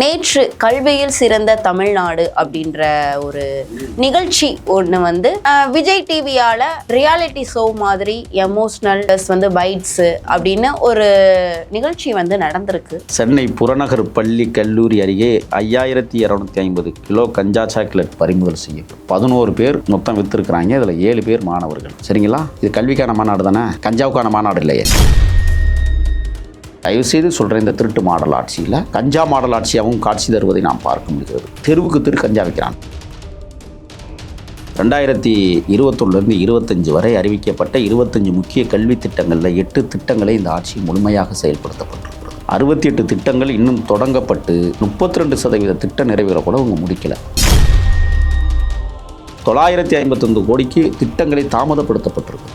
நேற்று கல்வியில் சிறந்த தமிழ்நாடு அப்படின்ற ஒரு நிகழ்ச்சி ஒன்று வந்து விஜய் டிவியால ரியாலிட்டி ஷோ மாதிரி எமோஷ்னல் ப்ளஸ் வந்து பைட்ஸ் அப்படின்னு ஒரு நிகழ்ச்சி வந்து நடந்திருக்கு. சென்னை புறநகர் பள்ளி கல்லூரி அருகே ஐயாயிரத்தி இரநூத்தி ஐம்பது கிலோ கஞ்சா சாக்லேட் பறிமுதல் செய்யப்படும் பதினோரு பேர் மொத்தம் விற்றுருக்குறாங்க இதில் ஏழு பேர் மாணவர்கள். சரிங்களா? இது கல்விக்கான மாநாடு தானே? கஞ்சாவுக்கான மாநாடு இல்லையே. தயவுசெய்து சொல்கிற இந்த திருட்டு மாடல் ஆட்சியில். கஞ்சா மாடல் ஆட்சியாகவும் காட்சி தருவதை நாம் பார்க்க முடிகிறது. தெருவுக்கு தெரு கஞ்சா வைக்கிறான். ரெண்டாயிரத்தி இருபத்தொன்னுலேருந்து இருபத்தஞ்சு வரை அறிவிக்கப்பட்ட இருபத்தஞ்சு முக்கிய கல்வி திட்டங்களில் எட்டு திட்டங்களை இந்த ஆட்சி முழுமையாக செயல்படுத்தப்பட்டிருக்கிறது. அறுபத்தி எட்டு திட்டங்கள் இன்னும் தொடங்கப்பட்டு முப்பத்தி ரெண்டு சதவீத திட்ட நிறைவேற கூட அவங்க முடிக்கலை. தொள்ளாயிரத்தி ஐம்பத்தொன்று கோடிக்கு திட்டங்களை தாமதப்படுத்தப்பட்டிருக்கு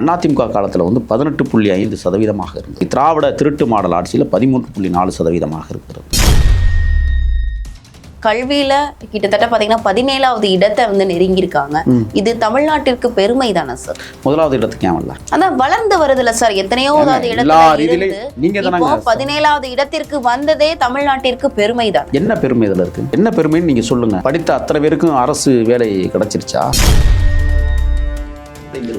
அதிமுக காலத்தில் வந்து பதினெட்டு புள்ளி ஐந்து சதவீதமாக இருந்தது. திராவிட திருட்டு மாடல் ஆட்சியில் பதிமூன்று புள்ளி நாலு சதவீதமாக இருக்கிறது. கல்வியில கிட்டத்தட்ட பாத்தீங்கன்னா பதினேழாவது இடத்தை வந்து நெருங்கியிருக்காங்க. இது தமிழ்நாட்டிற்கு பெருமை தானே சார் முதலாவது இடத்துக்கு ஏன் வரல? அதான் வளர்ந்து வருதுல சார் எத்தனையோ இடத்துல நீங்க பதினேழாவது இடத்திற்கு வந்ததே தமிழ்நாட்டிற்கு பெருமை தான்? என்ன பெருமை இதில் இருக்கு? என்ன பெருமைன்னு நீங்கள் சொல்லுங்க. படித்த அத்தனை பேருக்கும் அரசு வேலை கிடைச்சிருச்சா?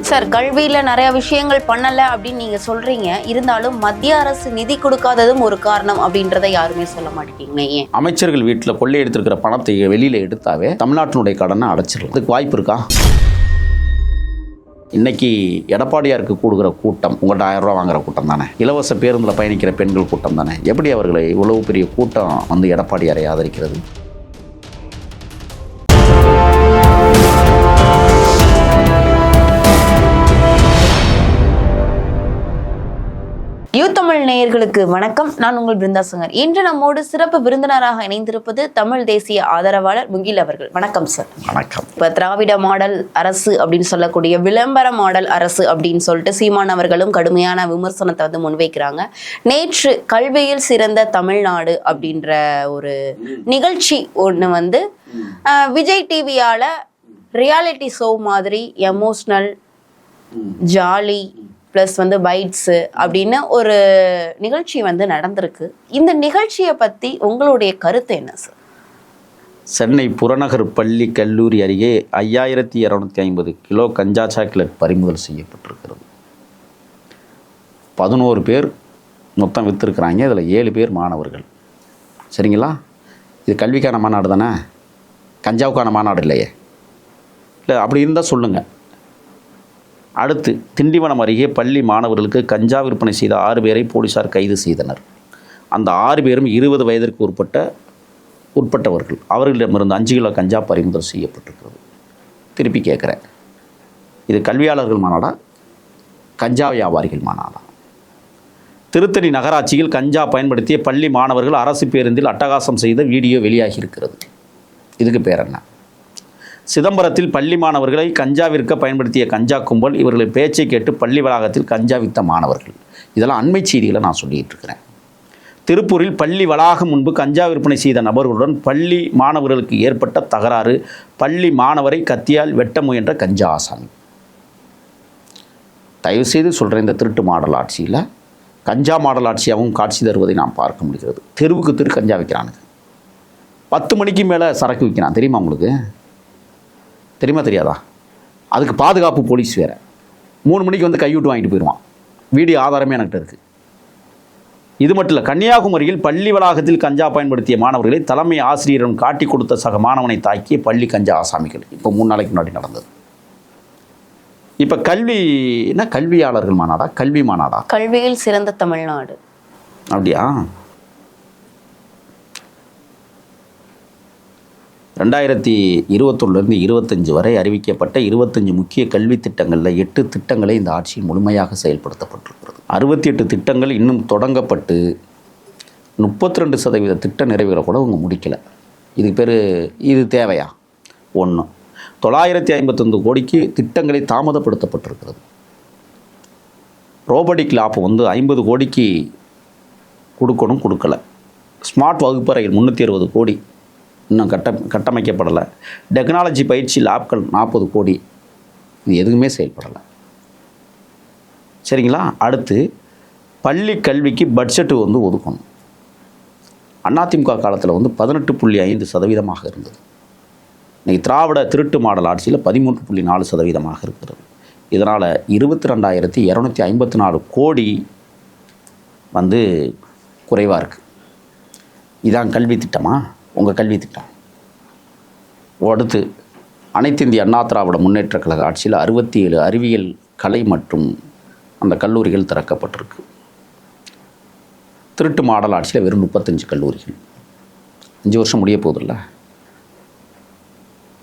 சார் கல்வியில நிறைய விஷயங்கள் பண்ணல அப்படின்னு நீங்க சொல்றீங்க. இருந்தாலும் மத்திய அரசு நிதி கொடுக்காததும் ஒரு காரணம் அப்படின்றத யாருமே சொல்ல மாட்டேங்கிறீங்க ஏன்? அமைச்சர்கள் வீட்டில் கொள்ளை எடுத்திருக்கிற பணத்தை வெளியில் எடுத்தாவே தமிழ்நாட்டினுடைய கடனை அடைச்சிடலாம். அதுக்கு வாய்ப்பு இருக்கா? இன்னைக்கு எடப்பாடியாருக்கு கூடுகிற கூட்டம் உங்கள்கிட்ட ஆயிரம் ரூபா வாங்குற கூட்டம் தானே? இலவச பேருந்தில் பயணிக்கிற பெண்கள் கூட்டம் தானே? எப்படி அவர்களை இவ்வளவு பெரிய கூட்டம் வந்து எடப்பாடியாரை ஆதரிக்கிறது? யூ தமிழ் நேயர்களுக்கு வணக்கம். நான் உங்கள் பிருந்தா சங்கர் இன்று நம்மோடு சிறப்பு விருந்தினராக இணைந்திருப்பது தமிழ் தேசிய ஆதரவாளர் முகில் அவர்கள். வணக்கம் சார் வணக்கம். இப்ப திராவிட மாடல் அரசு அப்படின்னு சொல்லக்கூடிய விளம்பர மாடல் அரசு அப்படின்னு சொல்லிட்டு சீமான் அவர்களும் கடுமையான விமர்சனத்தை வந்து முன்வைக்கிறாங்க. நேற்று கல்வியில் சிறந்த தமிழ்நாடு அப்படின்ற ஒரு நிகழ்ச்சி ஒன்று வந்து விஜய் டிவியால ரியாலிட்டி ஷோ மாதிரி எமோஷ்னல் ஜாலி ப்ளஸ் வந்து பைட்ஸு அப்படின்னு ஒரு நிகழ்ச்சி வந்து நடந்திருக்கு. இந்த நிகழ்ச்சியை பற்றி உங்களுடைய கருத்து என்ன சார் சென்னை புறநகர் பள்ளி கல்லூரி அருகே ஐயாயிரத்தி இரநூத்தி ஐம்பது கிலோ கஞ்சா சாக்லேட் பறிமுதல் செய்யப்பட்டிருக்கிறது. பதினோரு பேர் மொத்தம் விற்றுருக்குறாங்க இதில் ஏழு பேர் மாணவர்கள். சரிங்களா? இது கல்விக்கான மாநாடு தானே? கஞ்சாவுக்கான மாநாடு இல்லையே? இல்லை அப்படி இருந்தால் சொல்லுங்கள் அடுத்து திண்டிவனம் அருகே பள்ளி மாணவர்களுக்கு கஞ்சா விற்பனை செய்த ஆறு பேரை போலீசார் கைது செய்தனர். அந்த ஆறு பேரும் இருபது வயதிற்கு உட்பட்ட உட்பட்டவர்கள். அவர்களிடமிருந்து அஞ்சு கிலோ கஞ்சா பறிமுதல் செய்யப்பட்டிருக்கிறது. திருப்பி கேட்குறேன். இது கல்வியாளர்கள் மாநாடா? கஞ்சா வியாபாரிகள் மாநாடா? திருத்தணி நகராட்சியில் கஞ்சா பயன்படுத்திய பள்ளி மாணவர்கள் அரசு பேருந்தில் அட்டகாசம் செய்த வீடியோ வெளியாகி இருக்கிறது இதுக்கு பேர் என்ன? சிதம்பரத்தில் பள்ளி மாணவர்களை கஞ்சா விற்க பயன்படுத்திய கஞ்சா கும்பல் இவர்களின் பேச்சை கேட்டு பள்ளி வளாகத்தில் கஞ்சா வித்த மாணவர்கள். இதெல்லாம் அண்மை செய்திகளை நான் சொல்லிகிட்டு இருக்கிறேன். திருப்பூரில் பள்ளி வளாகம் முன்பு கஞ்சா விற்பனை செய்த நபர்களுடன் பள்ளி மாணவர்களுக்கு ஏற்பட்ட தகராறு பள்ளி மாணவரை கத்தியால் வெட்ட முயன்ற கஞ்சா ஆசாமி. தயவுசெய்து சொல்கிற இந்த திருட்டு மாடல் ஆட்சியில் கஞ்சா மாடல் ஆட்சியாகவும் காட்சி தருவதை நாம் பார்க்க முடிகிறது. தெருவுக்கு தெரு கஞ்சா விற்கிறானுங்க. பத்து மணிக்கு மேலே சரக்கு விற்கிறான். தெரியுமா உங்களுக்கு? தெரியுமா தெரியாதா? அதுக்கு பாதுகாப்பு போலீஸ் வேறு. மூணு மணிக்கு வந்து கைவிட்டு வாங்கிட்டு போயிடுவான் வீடியோ ஆதாரமே என்கிட்ட இருக்குது இது மட்டும் இல்லை கன்னியாகுமரியில் பள்ளி வளாகத்தில் கஞ்சா பயன்படுத்திய மாணவர்களை தலைமை ஆசிரியரிடம் காட்டி கொடுத்த சக மாணவனை தாக்கிய பள்ளி கஞ்சா ஆசாமிகள். இப்போ மூணு நாளைக்கு முன்னாடி நடந்தது. இப்போ கல்வி என்ன கல்வியாளர்கள் மாநாடா? கல்வி மாநாடா? கல்வியில் சிறந்த தமிழ்நாடு. அப்படியா? ரெண்டாயிரத்தி இருபத்தொன்னுலேருந்து இருபத்தஞ்சு வரை அறிவிக்கப்பட்ட இருபத்தஞ்சு முக்கிய கல்வி திட்டங்களில் எட்டு திட்டங்களை இந்த ஆட்சி முழுமையாக செயல்படுத்தப்பட்டிருக்கிறது. அறுபத்தி எட்டு திட்டங்கள் இன்னும் தொடங்கப்பட்டு முப்பத்தி ரெண்டு சதவீத திட்ட நிறைவேற கூட அவங்க முடிக்கலை. இதுக்கு பேர் இது தேவையா? ஒன்று தொள்ளாயிரத்தி ஐம்பத்தொன்று கோடிக்கு திட்டங்களை தாமதப்படுத்தப்பட்டிருக்கிறது. ரோபோட்டிக் லாப் வந்து ஐம்பது கோடிக்கு கொடுக்கணும் கொடுக்கல. ஸ்மார்ட் வகுப்பறைகள் முந்நூற்றி அறுபது கோடி இன்னும் கட்ட கட்டமைக்கப்படலை. டெக்னாலஜி பயிற்சி லாப்கள் நாற்பது கோடி. இது எதுவுமே செயல்படலை. சரிங்களா? அடுத்து பள்ளி கல்விக்கு பட்ஜெட்டு வந்து ஒதுக்கணும். அதிமுக காலத்தில் வந்து பதினெட்டு புள்ளி ஐந்து சதவீதமாக இருந்தது. இன்றைக்கி திராவிட திருட்டு மாடல் ஆட்சியில் பதிமூன்று புள்ளி நாலு சதவீதமாக இருக்கிறது. இதனால் இருபத்தி ரெண்டாயிரத்தி இரநூத்தி ஐம்பத்தி நாலு கோடி வந்து குறைவாக இருக்குது இதான் கல்வி திட்டமா? உங்கள் கல்வி திட்டம். அடுத்து அனைத்து இந்திய அண்ணா திராவிட முன்னேற்றக் கழக ஆட்சியில் அறுபத்தி ஏழு அறிவியல் கலை மற்றும் அந்த கல்லூரிகள் திறக்கப்பட்டிருக்கு. திருட்டு மாடல் ஆட்சியில் வெறும் முப்பத்தஞ்சு கல்லூரிகள். அஞ்சு வருஷம் முடிய போதில்ல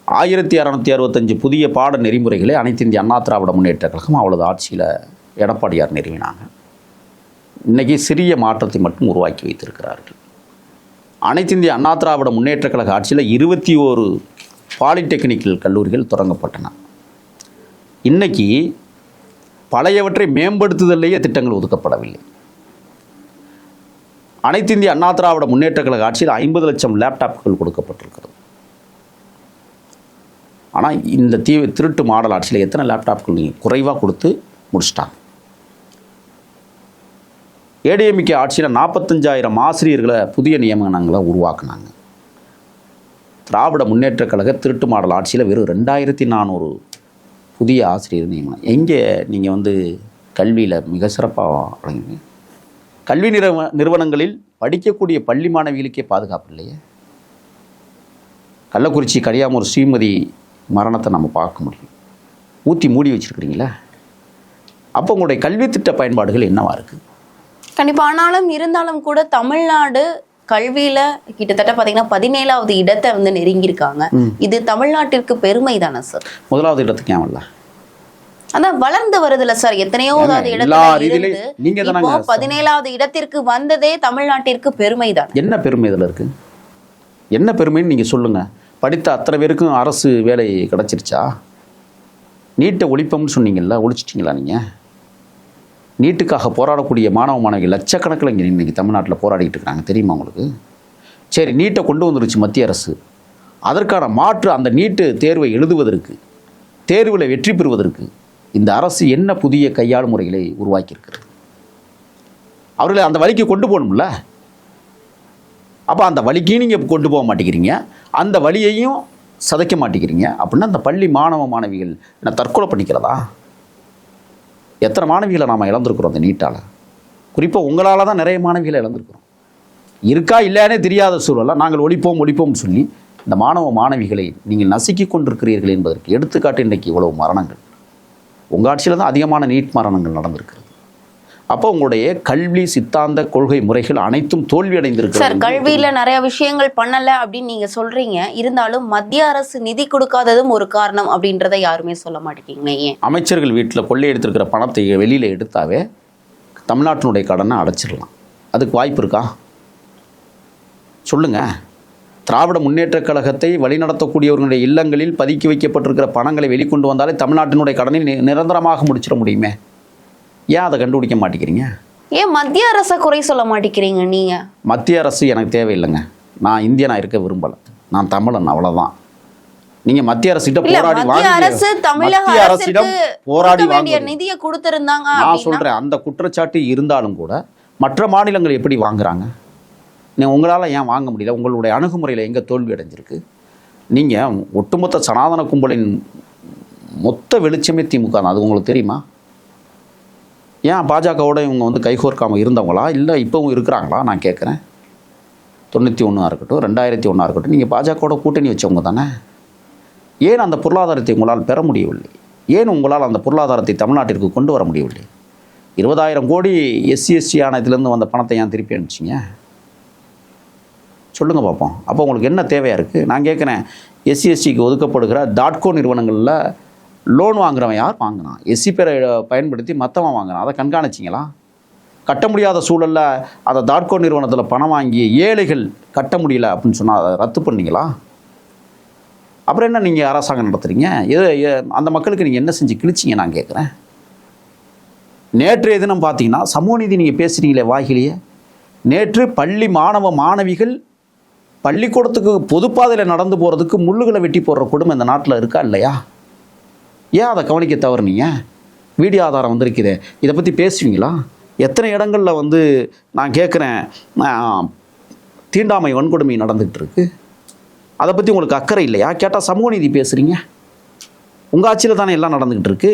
ஆயிரத்தி அறநூற்றி அறுபத்தஞ்சு புதிய பாட நெறிமுறைகளை அனைத்து இந்திய அண்ணா திராவிட முன்னேற்றக் கழகம் அவளது ஆட்சியில் எடப்பாடியார் நிறுவினாங்க. இன்றைக்கி சிறிய மாற்றத்தை மட்டும் உருவாக்கி வைத்திருக்கிறார்கள். அனைத்து இந்திய அண்ணா திராவிட முன்னேற்ற கழக ஆட்சியில் இருபத்தி ஓரு பாலிடெக்னிக்கல் கல்லூரிகள் தொடங்கப்பட்டன. இன்னைக்கு பழையவற்றை மேம்படுத்துதலேயே திட்டங்கள் ஒதுக்கப்படவில்லை. அனைத்து இந்திய அண்ணா திராவிட முன்னேற்றக் கழக ஆட்சியில் ஐம்பது லட்சம் லேப்டாப்புகள் கொடுக்கப்பட்டிருக்கிறது. ஆனால் இந்த தீ திருட்டு மாடல் ஆட்சியில் எத்தனை லேப்டாப்கள் நீங்கள் குறைவாக கொடுத்து முடிச்சிட்டாங்க? ஏடிஎம்கே ஆட்சியில் நாற்பத்தஞ்சாயிரம் ஆசிரியர்களை புதிய நியமனங்களை உருவாக்குனாங்க. திராவிட முன்னேற்றக் கழக திருட்டு மாடல் ஆட்சியில் வெறும் ரெண்டாயிரத்தி நானூறு புதிய ஆசிரியர் நியமனம். எங்கே நீங்கள் வந்து கல்வியில் மிக சிறப்பாக வழங்குவீங்க? கல்வி நிறுவ நிறுவனங்களில் படிக்கக்கூடிய பள்ளி மாணவிகளுக்கே பாதுகாப்பு இல்லையே? கள்ளக்குறிச்சி கரியாமூர் ஸ்ரீமதி மரணத்தை நம்ம பார்க்க முடியும். ஊற்றி மூடி வச்சுருக்கிறீங்களா? அப்போ உங்களுடைய கல்வி திட்ட பயன்பாடுகள் என்னவாக இருக்குது கண்டிப்பா. ஆனாலும் இருந்தாலும் கூட தமிழ்நாடு கல்வியில கிட்டத்தட்ட பாத்தீங்கன்னா பதினேழாவது இடத்தை வந்து நெருங்கியிருக்காங்க. இது தமிழ்நாட்டிற்கு பெருமை தானே சார் முதலாவது இடத்துக்கு ஏன் அதான் வளர்ந்து வருதுல்ல சார் எத்தனையோ இடத்துல நீங்க பதினேழாவது இடத்திற்கு வந்ததே தமிழ்நாட்டிற்கு பெருமை தான் என்ன பெருமை இதில் இருக்குது என்ன பெருமைன்னு நீங்கள் சொல்லுங்கள் படித்த அத்தனை பேருக்கும் அரசு வேலை கிடச்சிருச்சா? நீட்டை ஒழிப்போம்னு சொன்னீங்கல்ல ஒழிச்சிட்டிங்களா நீங்கள் நீட்டுக்காக போராடக்கூடிய மாணவ மாணவிகள் லட்சக்கணக்கில் இங்கே இன்றைக்கி தமிழ்நாட்டில் போராடிக்கிட்டு இருக்காங்க. தெரியுமா உங்களுக்கு? சரி நீட்டை கொண்டு வந்துருச்சு மத்திய அரசு. அதற்கான மாற்று அந்த நீட்டு தேர்வை எழுதுவதற்கு தேர்வில் வெற்றி பெறுவதற்கு இந்த அரசு என்ன புதிய கையாளும் முறைகளை உருவாக்கியிருக்கிறது? அவர்களை அந்த வழிக்கு கொண்டு போகணும்ல? அப்போ அந்த வழிக்கு நீங்கள் கொண்டு போக மாட்டேங்கிறீங்க. அந்த வழியையும் சதைக்க மாட்டேங்கிறீங்க. அப்படின்னா அந்த பள்ளி மாணவ மாணவிகள் என்ன தற்கொலை பண்ணிக்கிறதா? எத்தனை மாணவிகளை நாம் இழந்திருக்கிறோம் அந்த நீட்டால்? குறிப்பாக உங்களால் தான் நிறைய மாணவிகளை இழந்திருக்கிறோம். இருக்கா இல்லையானே தெரியாத சூழலில் நாங்கள் ஒழிப்போம் ஒழிப்போம்னு சொல்லி இந்த மாணவ மாணவிகளை நீங்கள் நசுக்கி கொண்டிருக்கிறீர்கள் என்பதற்கு எடுத்துக்காட்டு இன்றைக்கி இவ்வளவு மரணங்கள். உங்கள் ஆட்சியில் தான் அதிகமான நீட் மரணங்கள் நடந்திருக்கு. அப்போ உங்களுடைய கல்வி சித்தாந்த கொள்கை முறைகள் அனைத்தும் தோல்வி சார் கல்வியில நிறைய விஷயங்கள் பண்ணல அப்படின்னு நீங்க சொல்றீங்க. இருந்தாலும் மத்திய அரசு நிதி கொடுக்காததும் ஒரு காரணம் அப்படின்றத யாருமே சொல்ல மாட்டேங்கிறீங்க ஏன்? அமைச்சர்கள் வீட்டில் கொள்ளையெடுத்திருக்கிற பணத்தை வெளியில் எடுத்தாவே தமிழ்நாட்டினுடைய கடனை அடைச்சிடலாம். அதுக்கு வாய்ப்பு இருக்கா? சொல்லுங்க. திராவிட முன்னேற்றக் கழகத்தை வழிநடத்தக்கூடியவர்களுடைய இல்லங்களில் பதுக்கி வைக்கப்பட்டிருக்கிற பணங்களை வெளிக்கொண்டு வந்தாலே தமிழ்நாட்டினுடைய கடனை நிரந்தரமாக முடிச்சிட முடியுமே? ஏன் அதை கண்டுபிடிக்க மாட்டேங்கிறீங்க? ஏன் மத்திய அரசை குறை சொல்ல மாட்டேங்கிறீங்க நீங்க? மத்திய அரசு எனக்கு தேவையில்லைங்க. நான் இந்தியனா இருக்க விரும்பலை. நான் தமிழன் அவ்வளவுதான். நீங்க மத்திய அரசிட்ட போராடி வாங்கி அரசு தமிழக அரசிடம் போராடி வாங்குவது நிதியை கொடுத்திருந்தாங்க நான் சொல்றேன் அந்த குற்றச்சாட்டு இருந்தாலும் கூட மற்ற மாநிலங்கள் எப்படி வாங்குறாங்க? நீ உங்களால் ஏன் வாங்க முடியல? உங்களுடைய அணுகுமுறையில் எங்கே தோல்வி அடைஞ்சிருக்கு? நீங்கள் ஒட்டுமொத்த சனாதன கும்பலின் மொத்த வெளிச்சமே திமுக அது உங்களுக்கு தெரியுமா? ஏன் பாஜகவோட இவங்க வந்து கைகோர்க்காமல் இருந்தவங்களா? இல்லை இப்போவும் இருக்கிறாங்களா? நான் கேட்குறேன் தொண்ணூற்றி ஒன்றா இருக்கட்டும் ரெண்டாயிரத்தி ஒன்றா இருக்கட்டும் நீங்கள் பாஜகவோட கூட்டணி வச்சவங்க தானே? ஏன் அந்த பொருளாதாரத்தை உங்களால் பெற முடியவில்லை? ஏன் உங்களால் அந்த பொருளாதாரத்தை தமிழ்நாட்டிற்கு கொண்டு வர முடியவில்லை? இருபதாயிரம் கோடி எஸ்சி எஸ்சி ஆணையத்திலேருந்து வந்த பணத்தை ஏன் திருப்பி அனுப்பிச்சிங்க? சொல்லுங்கள் பார்ப்போம் அப்போ உங்களுக்கு என்ன தேவையாக இருக்குது நான் கேட்குறேன் எஸ்சி எஸ்சிக்கு ஒதுக்கப்படுகிற டாட்கோ நிறுவனங்களில் லோன் வாங்குறவன் யார்? வாங்கினான். எஸ்சி பேரை பயன்படுத்தி மற்றவன் வாங்கினான். அதை கண்காணிச்சிங்களா? கட்ட முடியாத சூழலில் அந்த தாட்கோ நிறுவனத்தில் பணம் வாங்கி ஏழைகள் கட்ட முடியல அப்படின்னு சொன்னால் அதை ரத்து பண்ணீங்களா? அப்புறம் என்ன நீங்கள் அரசாங்கம் நடத்துகிறீங்க எது அந்த மக்களுக்கு நீங்கள் என்ன செஞ்சு கிழிச்சிங்க நான் கேட்குறேன் நேற்றைய தினம் பார்த்தீங்கன்னா சமூக நீதி நீங்கள் பேசுகிறீங்களே வாயிலேயே நேற்று பள்ளி மாணவ மாணவிகள் பள்ளிக்கூடத்துக்கு பொதுப்பாதையில் நடந்து போகிறதுக்கு முள்ளுகளை வெட்டி போடுற குடும்பம் இந்த நாட்டில் இருக்கா இல்லையா? ஏன் அதை கவனிக்க தவறுனீங்க? வீடியோ ஆதாரம் வந்திருக்குதே. இதை பற்றி பேசுவீங்களா? எத்தனை இடங்களில் வந்து நான் கேட்குறேன் தீண்டாமை வன்கொடுமை நடந்துகிட்டு இருக்கு அதை பற்றி உங்களுக்கு அக்கறை இல்லையா? கேட்டால் சமூக நீதி பேசுகிறீங்க உங்கள் ஆட்சியில் தானே எல்லாம் நடந்துக்கிட்டு இருக்கு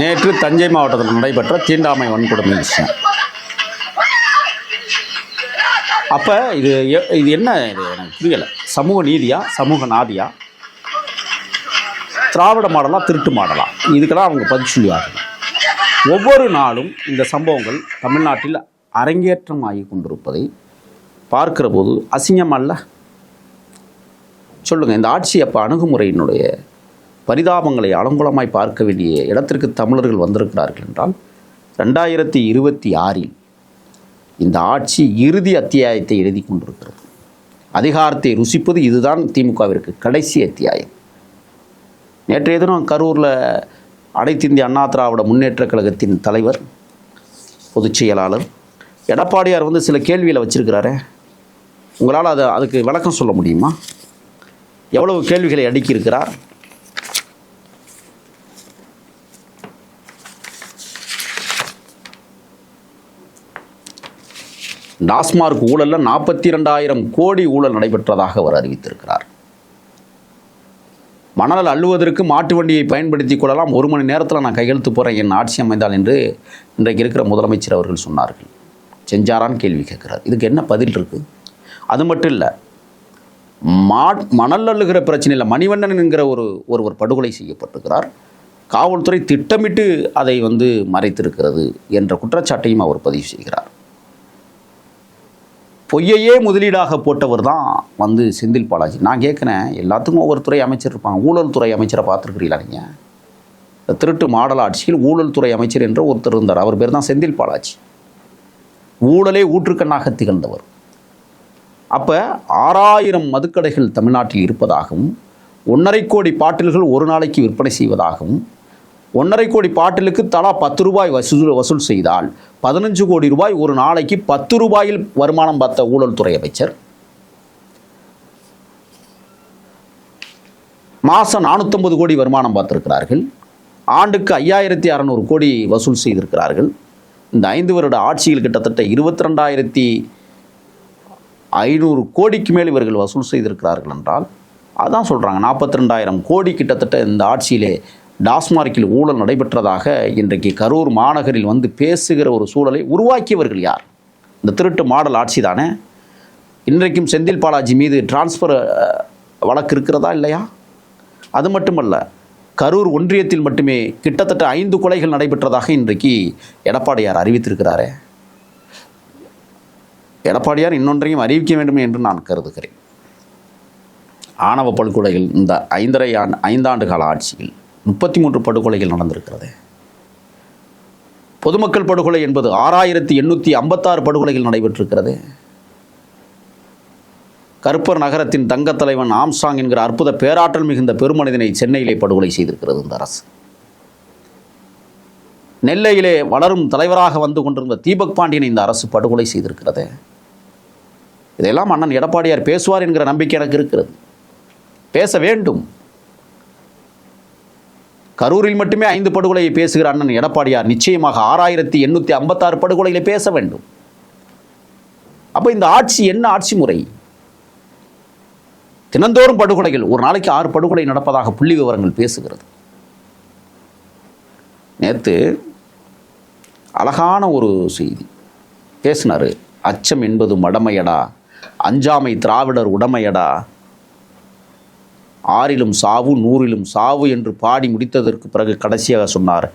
நேற்று தஞ்சை மாவட்டத்தில் நடைபெற்ற தீண்டாமை வன்கொடுமை விஷயம். அப்போ இது எ- இது என்ன இது? எனக்கு புரியலை. சமூக நீதியா? சமூக நாதியா? திராவிட மாடலா திருட்டு மாடலா? இதுக்கெல்லாம் அவங்க பதில் சொல்லி ஆகணும் ஒவ்வொரு நாளும் இந்த சம்பவங்கள் தமிழ்நாட்டில் அரங்கேற்றம் ஆகி கொண்டிருப்பதை பார்க்கிற போது அசிங்கம் அல்ல? சொல்லுங்கள் இந்த ஆட்சி அப்போ அணுகுமுறையினுடைய பரிதாபங்களை அலங்குலமாய் பார்க்க வேண்டிய இடத்திற்கு தமிழர்கள் வந்திருக்கிறார்கள் என்றால் ரெண்டாயிரத்தி இருபத்தி ஆறில் இந்த ஆட்சி இறுதி அத்தியாயத்தை எழுதி கொண்டிருக்கிறது. அதிகாரத்தை ருசிப்பது இதுதான் திமுகவிற்கு கடைசி அத்தியாயம். நேற்றைய தினம் கரூரில் அனைத்து இந்திய அண்ணா திராவிட முன்னேற்ற கழகத்தின் தலைவர் பொதுச் செயலாளர் எடப்பாடியார் வந்து சில கேள்வியில் வச்சுருக்கிறாரே. உங்களால் அதை அதுக்கு விளக்கம் சொல்ல முடியுமா? எவ்வளவு கேள்விகளை அடுக்கியிருக்கிறார்? டாஸ்மார்க் ஊழலில் நாற்பத்தி ரெண்டாயிரம் கோடி ஊழல் நடைபெற்றதாக அவர் அறிவித்திருக்கிறார். மணல் அள்ளுவதற்கு மாட்டு வண்டியை பயன்படுத்தி கொள்ளலாம். ஒரு மணி நேரத்தில் நான் கையெழுத்து போகிறேன் என் ஆட்சி அமைந்தால் என்று இன்றைக்கு இருக்கிற முதலமைச்சர் அவர்கள் சொன்னார்கள். செஞ்சாரான்னு கேள்வி கேட்கிறார். இதுக்கு என்ன பதில் இருக்குது அது மட்டும் இல்லை மா மணல் அள்ளுகிற பிரச்சனையில் மணிவண்ணன் என்கிற ஒரு ஒருவர் படுகொலை செய்யப்பட்டிருக்கிறார். காவல்துறை திட்டமிட்டு அதை வந்து மறைத்திருக்கிறது என்ற குற்றச்சாட்டையும் அவர் பதிவு செய்கிறார். பொய்யையே முதலீடாக போட்டவர் தான் வந்து செந்தில் பாலாஜி. நான் கேட்குறேன் எல்லாத்துக்கும் ஒவ்வொரு துறை அமைச்சர் இருப்பாங்க. ஊழல் துறை அமைச்சரை பார்த்துருக்குறீங்களா நீங்கள் திருட்டு மாடல் ஆட்சியில் ஊழல் துறை அமைச்சர் என்று ஒருத்தர் இருந்தார். அவர் பேர் தான் செந்தில் பாலாஜி. ஊழலே ஊற்றுக்கண்ணாக திகழ்ந்தவர். அப்போ ஆறாயிரம் மதுக்கடைகள் தமிழ்நாட்டில் இருப்பதாகவும் ஒன்றரை கோடி பாட்டில்கள் ஒரு நாளைக்கு விற்பனை செய்வதாகவும் ஒன்றரை கோடி பாட்டிலுக்கு தலா பத்து ரூபாய் வசூல் வசூல் செய்தால் பதினஞ்சு கோடி ரூபாய் ஒரு நாளைக்கு பத்து ரூபாயில் வருமானம் பார்த்த ஊழல்துறை அமைச்சர். மாதம் நானூற்றம்பது கோடி வருமானம் பார்த்துருக்கிறார்கள். ஆண்டுக்கு ஐயாயிரத்தி அறநூறு கோடி வசூல் செய்திருக்கிறார்கள். இந்த ஐந்து வருட ஆட்சியில் கிட்டத்தட்ட இருபத்தி ரெண்டாயிரத்தி ஐநூறு கோடிக்கு மேல் இவர்கள் வசூல் செய்திருக்கிறார்கள் என்றால் அதான் சொல்கிறாங்க நாற்பத்தி ரெண்டாயிரம் கோடி கிட்டத்தட்ட இந்த ஆட்சியிலே டாஸ்மார்க்கில் ஊழல் நடைபெற்றதாக இன்றைக்கு கரூர் மாநகரில் வந்து பேசுகிற ஒரு சூழலை உருவாக்கியவர்கள் யார்? இந்த திருட்டு மாடல் ஆட்சி தானே? இன்றைக்கும் செந்தில் பாலாஜி மீது டிரான்ஸ்ஃபர் வழக்கு இருக்கிறதா இல்லையா? அது மட்டுமல்ல கரூர் ஒன்றியத்தில் மட்டுமே கிட்டத்தட்ட ஐந்து கொலைகள் நடைபெற்றதாக இன்றைக்கு எடப்பாடியார் அறிவித்திருக்கிறாரே. எடப்பாடியார் இன்னொன்றையும் அறிவிக்க வேண்டும் என்று நான் கருதுகிறேன். ஆணவ பல்கொலைகள் இந்த ஐந்தரை ஆண்டு ஐந்தாண்டு கால ஆட்சியில் முப்பத்தி மூன்று படுகொலைகள் நடந்திருக்கிறது. பொதுமக்கள் படுகொலை என்பது ஆறாயிரத்தி எண்ணூற்றி ஐம்பத்தாறு படுகொலைகள் நடைபெற்றிருக்கிறது. கருப்பர் நகரத்தின் தங்க தலைவன் ஆம்சாங் என்கிற அற்புத பேராற்றல் மிகுந்த பெருமனிதனை சென்னையிலே படுகொலை செய்திருக்கிறது இந்த அரசு. நெல்லையிலே வளரும் தலைவராக வந்து கொண்டிருந்த தீபக் பாண்டியனை இந்த அரசு படுகொலை செய்திருக்கிறது. இதையெல்லாம் அண்ணன் எடப்பாடியார் பேசுவார் என்கிற நம்பிக்கை எனக்கு இருக்கிறது. பேச வேண்டும். கரூரில் மட்டுமே ஐந்து படுகொலையை பேசுகிற அண்ணன் எடப்பாடியார் நிச்சயமாக ஆறாயிரத்தி எண்ணூற்றி ஐம்பத்தாறு படுகொலைகளை பேச வேண்டும். அப்போ இந்த ஆட்சி என்ன ஆட்சி முறை? தினந்தோறும் படுகொலைகள் ஒரு நாளைக்கு ஆறு படுகொலை நடப்பதாக புள்ளி விவரங்கள் பேசுகிறது. நேற்று அழகான ஒரு செய்தி பேசினார். அச்சம் என்பது மடமையடா அஞ்சாமை திராவிடர் உடமையடா ஆறிலும் சாவு நூறிலும் சாவு என்று பாடி முடித்ததற்கு பிறகு கடைசியாக சொன்னார்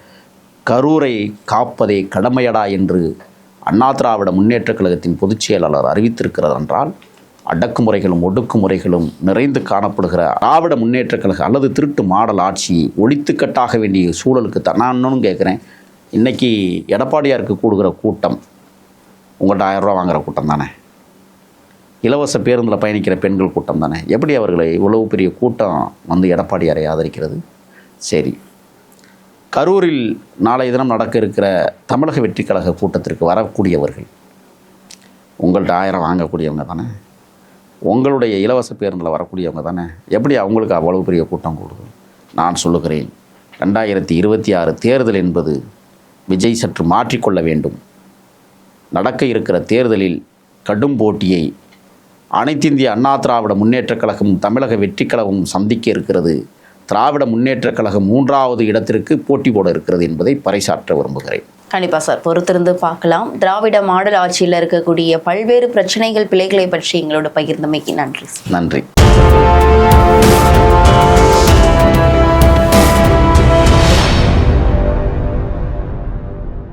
கரூரை காப்பதே கடமையடா என்று அண்ணா திராவிட முன்னேற்றக் கழகத்தின் பொதுச் செயலாளர் அறிவித்திருக்கிறார் என்றால் அடக்குமுறைகளும் ஒடுக்குமுறைகளும் நிறைந்து காணப்படுகிற திராவிட முன்னேற்றக் கழகம் அல்லது திருட்டு மாடல் ஆட்சி ஒழித்துக்கட்டாக வேண்டிய சூழலுக்கு தான். நான் இன்னொன்று கேட்குறேன். இன்றைக்கி எடப்பாடியாருக்கு கூடுகிற கூட்டம் உங்கள்கிட்ட ஆயிரம் ரூபா வாங்குகிற கூட்டம் தானே? இலவச பேருந்தில் பயணிக்கிற பெண்கள் கூட்டம் தானே? எப்படி அவர்களை இவ்வளவு பெரிய கூட்டம் வந்து எடப்பாடியாரை ஆதரிக்கிறது? சரி. கரூரில் நாளைய தினம் நடக்க இருக்கிற தமிழக வெற்றி கழக கூட்டத்திற்கு வரக்கூடியவர்கள் உங்கள்கிட்ட ஆயிரம் வாங்கக்கூடியவங்க தானே? உங்களுடைய இலவச பேருந்தில் வரக்கூடியவங்க தானே? எப்படி அவங்களுக்கு அவ்வளவு பெரிய கூட்டம் கூடுது நான் சொல்லுகிறேன் ரெண்டாயிரத்தி இருபத்தி ஆறு தேர்தல் என்பது விஜய் சற்று மாற்றிக்கொள்ள வேண்டும். நடக்க இருக்கிற தேர்தலில் கடும் போட்டியை அனைத்திந்திய அண்ணா திராவிட முன்னேற்றக் கழகமும் தமிழக வெற்றிக் கழகமும் சந்திக்க இருக்கிறது. திராவிட முன்னேற்றக் கழகம் மூன்றாவது இடத்திற்கு போட்டி போட இருக்கிறது என்பதை பறைசாற்ற விரும்புகிறேன். கண்டிப்பா சார். பொறுத்திருந்து பார்க்கலாம். திராவிட மாடல் ஆட்சியில் இருக்கக்கூடிய பல்வேறு பிரச்சனைகள் பிழைகளை பற்றி எங்களோட பகிர்ந்தமைக்கு நன்றி நன்றி.